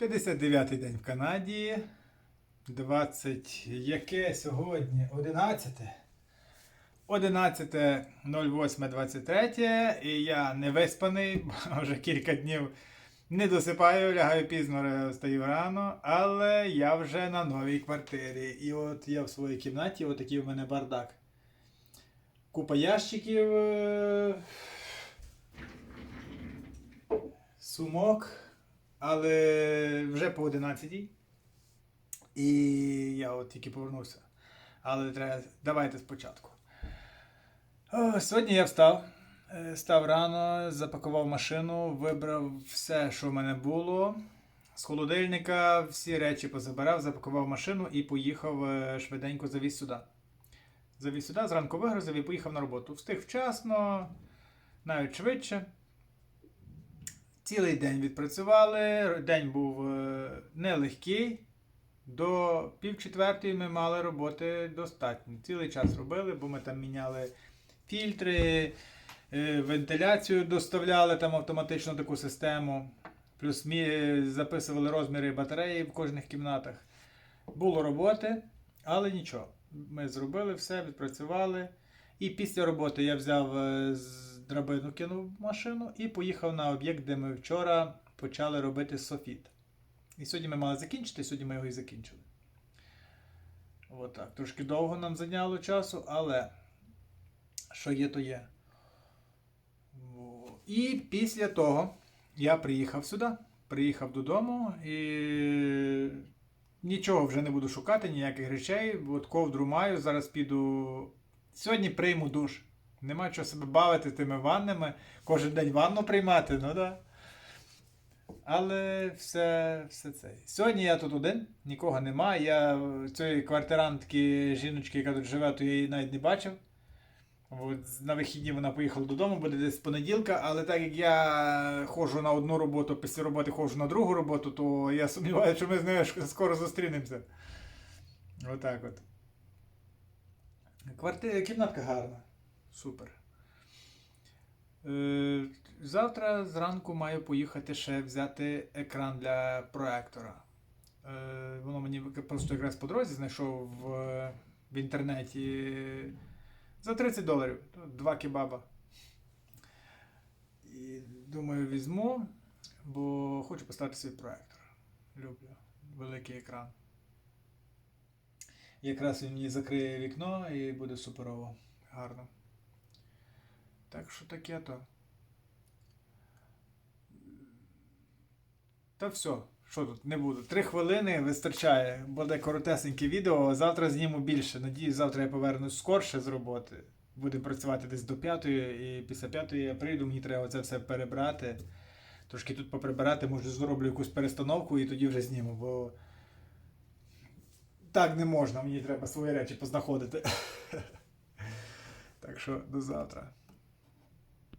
59-й день в Канаді. 20. Яке сьогодні? 11. 11.08.23. І я не виспаний, вже кілька днів не досипаю, лягаю пізно, стаю рано, але я вже на новій квартирі. І от я в своїй кімнаті, отакий в мене бардак. Купа ящиків. е, Сумок, але вже по 11 І я от тільки повернувся. Але треба. Давайте спочатку. О, сьогодні я встав. Е, Став рано, запакував машину, вибрав все, що в мене було. З холодильника всі речі позабирав, запакував машину і поїхав е, швиденько завіз сюди. Завіз сюди, зранку вигрузив і поїхав на роботу. Встиг вчасно, навіть швидше. Цілий день відпрацювали. День був е, нелегкий. До пів четвертої ми мали роботи достатньо. Цілий час робили, бо ми там міняли фільтри, е, вентиляцію доставляли там автоматично таку систему. Плюс ми записували розміри батареї в кожних кімнатах. Було роботи, але нічого. Ми зробили все, відпрацювали. І після роботи я взяв е, драбину, кинув в машину і поїхав на об'єкт, де ми вчора почали робити софіт. І сьогодні ми мали закінчити, сьогодні ми його і закінчили. Отак. Трошки довго нам зайняло часу, але що є, то є. І після того я приїхав сюди, приїхав додому і нічого вже не буду шукати, ніяких речей. От ковдру маю, зараз піду. Сьогодні прийму душ. Нема чого себе бавити тими ваннами. Кожен день ванну приймати, ну да. Але все, все це. Сьогодні я тут один, нікого нема. Я цієї квартирантки, жіночки, яка тут живе, то я її навіть не бачив. От, на вихідні вона поїхала додому, буде десь понеділка, але так як я ходжу на одну роботу, після роботи ходжу на другу роботу, то я сумніваюся, що ми з нею скоро зустрінемося. Отак от. Кварти... Кімнатка гарна. Супер. Е, завтра зранку маю поїхати ще взяти екран для проектора. Е, воно мені просто якраз по дорозі знайшов в, в інтернеті за 30 доларів. Два кебаба. І думаю, візьму, бо хочу поставити свій проектор. Люблю великий екран. Якраз він мені закриє вікно і буде суперово. Гарно. Так що таке то. Та все, що тут не буду. Три хвилини вистачає. Буде коротесеньке відео. Завтра зніму більше. Надіюсь, завтра я повернусь скорше з роботи. Будемо працювати десь до п'ятої, і після п'ятої я прийду, мені треба це все перебрати. Трошки тут поприбирати, може зроблю якусь перестановку і тоді вже зніму, бо так не можна, мені треба свої речі познаходити. Так що до завтра.